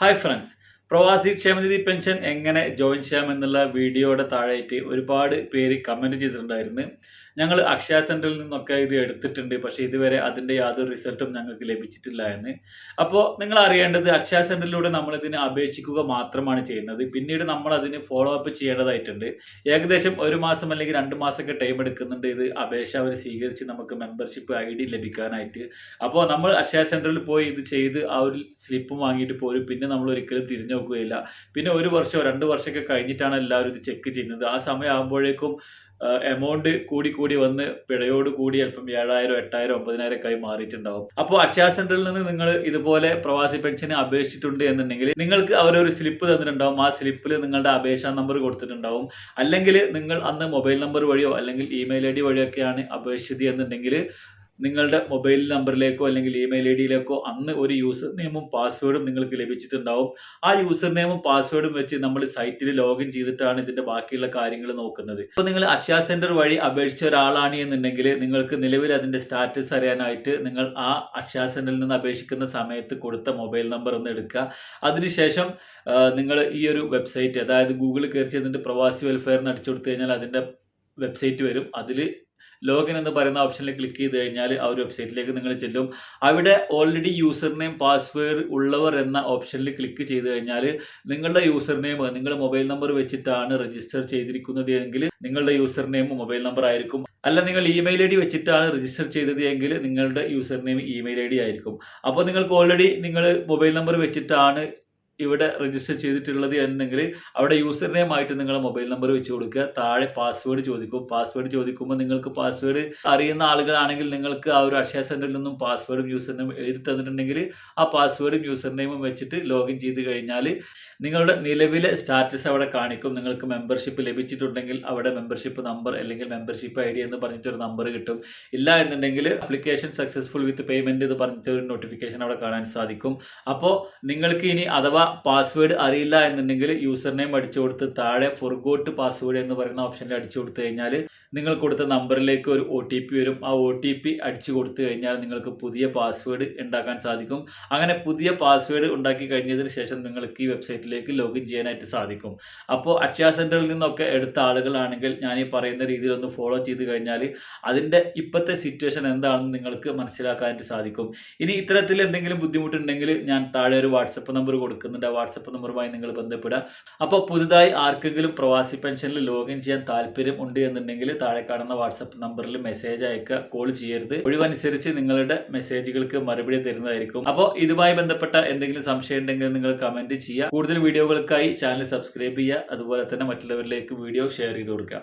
Hi friends പ്രവാസി ക്ഷേമനിധി pension എങ്ങനെ ജോയിൻ ചെയ്യാം എന്നുള്ള വീഡിയോയുടെ താഴെയായിട്ട് ഒരുപാട് പേര് കമന്റ് ചെയ്തിട്ടുണ്ടായിരുന്നു. ഞങ്ങൾ അക്ഷയ സെന്ററിൽ നിന്നൊക്കെ ഇത് എടുത്തിട്ടുണ്ട്. പക്ഷേ ഇതുവരെ അതിന്റെ യാതൊരു റിസൾട്ടും ഞങ്ങൾക്ക് ലഭിച്ചിട്ടില്ല എന്ന്. അപ്പോൾ നിങ്ങൾ അറിയേണ്ടത് അക്ഷയ സെന്ററിലൂടെ നമ്മൾ ഇതിന് അപേക്ഷിക്കുക മാത്രമാണ് ചെയ്യുന്നത്. പിന്നീട് നമ്മൾ അതിന് ഫോളോ അപ്പ് ചെയ്യേണ്ടതായിട്ടുണ്ട്. ഏകദേശം ഒരു മാസം അല്ലെങ്കിൽ രണ്ട് മാസമൊക്കെ ടൈം എടുക്കുന്നുണ്ട് ഇത് അപേക്ഷ അവർ സ്വീകരിച്ച് നമുക്ക് മെമ്പർഷിപ്പ് ഐ ഡി ലഭിക്കാനായിട്ട്. അപ്പോൾ നമ്മൾ അക്ഷയ സെന്ററിൽ പോയി ഇത് ചെയ്ത് ആ ഒരു സ്ലിപ്പ് വാങ്ങിയിട്ട് പോരും. പിന്നെ നമ്മൾ ഒരിക്കലും തിരിഞ്ഞു നോക്കുകയില്ല. പിന്നെ ഒരു വർഷമോ രണ്ട് വർഷമൊക്കെ കഴിഞ്ഞിട്ടാണ് എല്ലാവരും ഇത് ചെക്ക് ചെയ്യുന്നത്. ആ സമയം ആകുമ്പോഴേക്കും എമൗണ്ട് കൂടി കൂടി വന്ന് പിഴയോട് കൂടി അല്പം ഏഴായിരം എട്ടായിരം ഒമ്പതിനായിരം ഒക്കെ ആയി മാറിയിട്ടുണ്ടാവും. അപ്പോൾ അക്ഷയ സെന്ററിൽ നിന്ന് നിങ്ങൾ ഇതുപോലെ പ്രവാസി പെൻഷന് അപേക്ഷിച്ചിട്ടുണ്ട് എന്നുണ്ടെങ്കിൽ നിങ്ങൾക്ക് അവരൊരു സ്ലിപ്പ് തന്നിട്ടുണ്ടാവും. ആ സ്ലിപ്പിൽ നിങ്ങളുടെ അപേക്ഷാ നമ്പർ കൊടുത്തിട്ടുണ്ടാവും. അല്ലെങ്കിൽ നിങ്ങൾ അന്ന് മൊബൈൽ നമ്പർ വഴിയോ അല്ലെങ്കിൽ ഇമെയിൽ ഐ ഡി വഴിയൊക്കെയാണ് അപേക്ഷിച്ചത് എന്നുണ്ടെങ്കിൽ നിങ്ങളുടെ മൊബൈൽ നമ്പറിലേക്കോ അല്ലെങ്കിൽ ഇമെയിൽ ഐ ഡിയിലേക്കോ അന്ന് ഒരു യൂസർ നെയിമും പാസ്വേഡും നിങ്ങൾക്ക് ലഭിച്ചിട്ടുണ്ടാവും. ആ യൂസർ നെയിമും പാസ്വേഡും വെച്ച് നമ്മൾ സൈറ്റിൽ ലോഗിൻ ചെയ്തിട്ടാണ് ഇതിന്റെ ബാക്കിയുള്ള കാര്യങ്ങൾ നോക്കുന്നത്. അപ്പോൾ നിങ്ങൾ അക്ഷയ സെന്റർ വഴി അപേക്ഷിച്ച ഒരാളാണ് എന്നുണ്ടെങ്കിൽ നിങ്ങൾക്ക് നിലവിൽ അതിന്റെ സ്റ്റാറ്റസ് അറിയാനായിട്ട് നിങ്ങൾ ആ അക്ഷയ സെന്ററിൽ നിന്ന് അപേക്ഷിക്കുന്ന സമയത്ത് കൊടുത്ത മൊബൈൽ നമ്പർ ഒന്ന് എടുക്കുക. അതിനുശേഷം നിങ്ങൾ ഈ ഒരു വെബ്സൈറ്റ് അതായത് ഗൂഗിൾ കയറി ചെന്നിട്ട് പ്രവാസി വെൽഫെയറിന് അടിച്ചു കൊടുത്തു കഴിഞ്ഞാൽ അതിന്റെ വെബ്സൈറ്റ് വരും. അതിൽ ലോഗിൻ എന്ന് പറയുന്ന ഓപ്ഷനിൽ ക്ലിക്ക് ചെയ്ത് കഴിഞ്ഞാൽ ആ ഒരു വെബ്സൈറ്റിലേക്ക് നിങ്ങൾ ചെല്ലും. അവിടെ ഓൾറെഡി യൂസർ നെയിം പാസ്വേഡ് ഉള്ളവർ എന്ന ഓപ്ഷനിൽ ക്ലിക്ക് ചെയ്ത് കഴിഞ്ഞാൽ നിങ്ങളുടെ യൂസർ നെയിം നിങ്ങളുടെ മൊബൈൽ നമ്പർ വെച്ചിട്ടാണ് രജിസ്റ്റർ ചെയ്തിരിക്കുന്നത് എങ്കിൽ നിങ്ങളുടെ യൂസർ നെയിം മൊബൈൽ നമ്പർ ആയിരിക്കും. അല്ല നിങ്ങൾ ഇമെയിൽ ഐ ഡി വെച്ചിട്ടാണ് രജിസ്റ്റർ ചെയ്തത് എങ്കിൽ നിങ്ങളുടെ user name email I D ആയിരിക്കും. അപ്പോൾ നിങ്ങൾക്ക് ഓൾറെഡി നിങ്ങൾ മൊബൈൽ നമ്പർ വെച്ചിട്ടാണ് ഇവിടെ രജിസ്റ്റർ ചെയ്തിട്ടുള്ളത് എന്നെങ്കിൽ അവിടെ യൂസർ നെയിം ആയിട്ട് നിങ്ങളുടെ മൊബൈൽ നമ്പർ വെച്ച് കൊടുക്കുക. താഴെ പാസ്വേഡ് ചോദിക്കും. പാസ്വേഡ് ചോദിക്കുമ്പോൾ നിങ്ങൾക്ക് പാസ്വേഡ് അറിയുന്ന ആളുകളാണെങ്കിൽ നിങ്ങൾക്ക് ആ ഒരു അക്ഷയ സെന്ററിൽ നിന്നും പാസ്വേഡും യൂസർ നെയിം എഴുതി തന്നിട്ടുണ്ടെങ്കിൽ ആ പാസ്വേഡും യൂസർ നെയിമും വെച്ചിട്ട് ലോഗിൻ ചെയ്ത് കഴിഞ്ഞാൽ നിങ്ങളുടെ നിലവിലെ സ്റ്റാറ്റസ് അവിടെ കാണിക്കും. നിങ്ങൾക്ക് മെമ്പർഷിപ്പ് ലഭിച്ചിട്ടുണ്ടെങ്കിൽ അവിടെ മെമ്പർഷിപ്പ് നമ്പർ അല്ലെങ്കിൽ മെമ്പർഷിപ്പ് ഐ ഡി എന്ന് പറഞ്ഞിട്ടൊരു നമ്പർ കിട്ടും. ഇല്ല എന്നുണ്ടെങ്കിൽ അപ്ലിക്കേഷൻ സക്സസ്ഫുൾ വിത്ത് പേയ്മെന്റ് എന്ന് പറഞ്ഞിട്ട് ഒരു നോട്ടിഫിക്കേഷൻ അവിടെ കാണാൻ സാധിക്കും. അപ്പോൾ നിങ്ങൾക്ക് ഇനി അഥവാ പാസ്വേഡ് അറിയില്ല എന്നുണ്ടെങ്കിൽ യൂസർ നെയിം അടിച്ചു കൊടുത്ത് താഴെ ഫൊർഗോട്ട് പാസ്വേഡ് എന്ന് പറയുന്ന ഓപ്ഷനിൽ അടിച്ചു കൊടുത്തു കഴിഞ്ഞാൽ നിങ്ങൾ കൊടുത്ത നമ്പറിലേക്ക് ഒരു ഒ ടി പി വരും. ആ ഒ ടി പി അടിച്ചു കൊടുത്തു കഴിഞ്ഞാൽ നിങ്ങൾക്ക് പുതിയ പാസ്വേഡ് ഉണ്ടാക്കാൻ സാധിക്കും. അങ്ങനെ പുതിയ പാസ്വേഡ് ഉണ്ടാക്കി കഴിഞ്ഞതിന് ശേഷം നിങ്ങൾക്ക് ഈ വെബ്സൈറ്റിലേക്ക് ലോഗിൻ ചെയ്യാനായിട്ട് സാധിക്കും. അപ്പോൾ അക്ഷയ സെന്ററിൽ നിന്നൊക്കെ എടുത്ത ആളുകളാണെങ്കിൽ ഞാൻ ഈ പറയുന്ന രീതിയിൽ ഒന്ന് ഫോളോ ചെയ്ത് കഴിഞ്ഞാൽ അതിന്റെ ഇപ്പോഴത്തെ സിറ്റുവേഷൻ എന്താണെന്ന് നിങ്ങൾക്ക് മനസ്സിലാക്കാനായിട്ട് സാധിക്കും. ഇനി ഇത്തരത്തിൽ എന്തെങ്കിലും ബുദ്ധിമുട്ടുണ്ടെങ്കിൽ ഞാൻ താഴെ ഒരു വാട്സപ്പ് നമ്പർ കൊടുക്കുന്നുണ്ട് വാട്സപ്പ് നമ്പറുമായി നിങ്ങൾ ബന്ധപ്പെടുക. അപ്പോൾ പുതുതായി ആർക്കെങ്കിലും പ്രവാസി പെൻഷനിൽ ലോഗിൻ ചെയ്യാൻ താല്പര്യം ഉണ്ട് എന്നുണ്ടെങ്കിൽ താഴെ കാണുന്ന വാട്സപ്പ് നമ്പറിൽ മെസ്സേജ് അയക്കുക കോൾ ചെയ്യരുത്. ഒഴിവനുസരിച്ച് നിങ്ങളുടെ മെസ്സേജുകൾക്ക് മറുപടി തരുന്നതായിരിക്കും. അപ്പോൾ ഇതുമായി ബന്ധപ്പെട്ട എന്തെങ്കിലും സംശയം ഉണ്ടെങ്കിൽ നിങ്ങൾ കമന്റ് ചെയ്യുക. കൂടുതൽ വീഡിയോകൾക്കായി ചാനൽ സബ്സ്ക്രൈബ് ചെയ്യുക. അതുപോലെ തന്നെ മറ്റുള്ളവരിലേക്ക് വീഡിയോ ഷെയർ ചെയ്ത് കൊടുക്കുക.